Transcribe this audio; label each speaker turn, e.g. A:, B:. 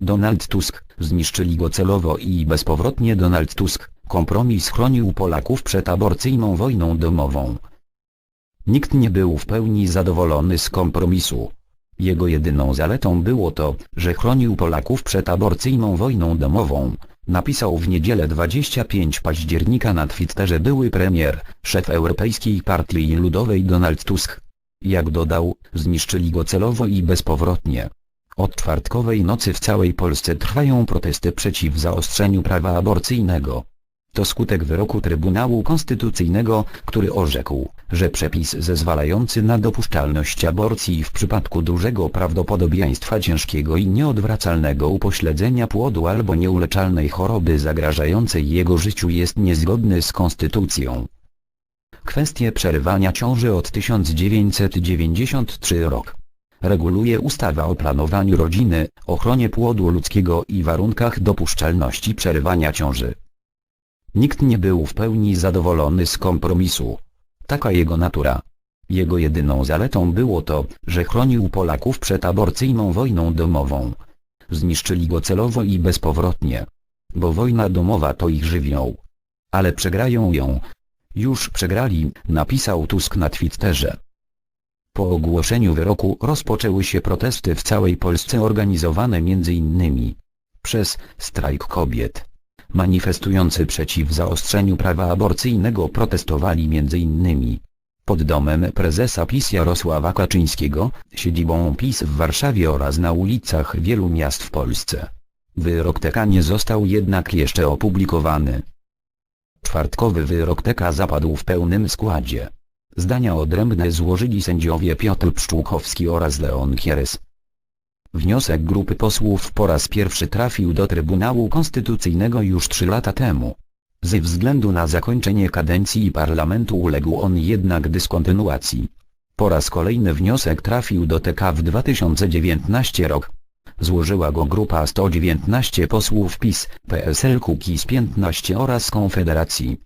A: Donald Tusk, zniszczyli go celowo i bezpowrotnie Donald Tusk, kompromis chronił Polaków przed aborcyjną wojną domową. Nikt nie był w pełni zadowolony z kompromisu. Jego jedyną zaletą było to, że chronił Polaków przed aborcyjną wojną domową, napisał w niedzielę 25 października na Twitterze były premier, szef Europejskiej Partii Ludowej Donald Tusk. Jak dodał, zniszczyli go celowo i bezpowrotnie. Od czwartkowej nocy w całej Polsce trwają protesty przeciw zaostrzeniu prawa aborcyjnego. To skutek wyroku Trybunału Konstytucyjnego, który orzekł, że przepis zezwalający na dopuszczalność aborcji w przypadku dużego prawdopodobieństwa ciężkiego i nieodwracalnego upośledzenia płodu albo nieuleczalnej choroby zagrażającej jego życiu jest niezgodny z konstytucją. Kwestie przerywania ciąży od 1993 rok. Reguluje ustawa o planowaniu rodziny, ochronie płodu ludzkiego i warunkach dopuszczalności przerywania ciąży. Nikt nie był w pełni zadowolony z kompromisu. Taka jego natura. Jego jedyną zaletą było to, że chronił Polaków przed aborcyjną wojną domową. Zniszczyli go celowo i bezpowrotnie. Bo wojna domowa to ich żywioł. Ale przegrają ją. Już przegrali, napisał Tusk na Twitterze. Po ogłoszeniu wyroku rozpoczęły się protesty w całej Polsce organizowane m.in. przez strajk kobiet. Manifestujący przeciw zaostrzeniu prawa aborcyjnego protestowali m.in. pod domem prezesa PiS Jarosława Kaczyńskiego, siedzibą PiS w Warszawie oraz na ulicach wielu miast w Polsce. Wyrok TK nie został jednak jeszcze opublikowany. Czwartkowy wyrok TK zapadł w pełnym składzie. Zdania odrębne złożyli sędziowie Piotr Pszczółkowski oraz Leon Kieres. Wniosek grupy posłów po raz pierwszy trafił do Trybunału Konstytucyjnego już trzy lata temu. Ze względu na zakończenie kadencji parlamentu uległ on jednak dyskontynuacji. Po raz kolejny wniosek trafił do TK w 2019 rok. Złożyła go grupa 119 posłów PiS, PSL Kukiz 15 oraz Konfederacji.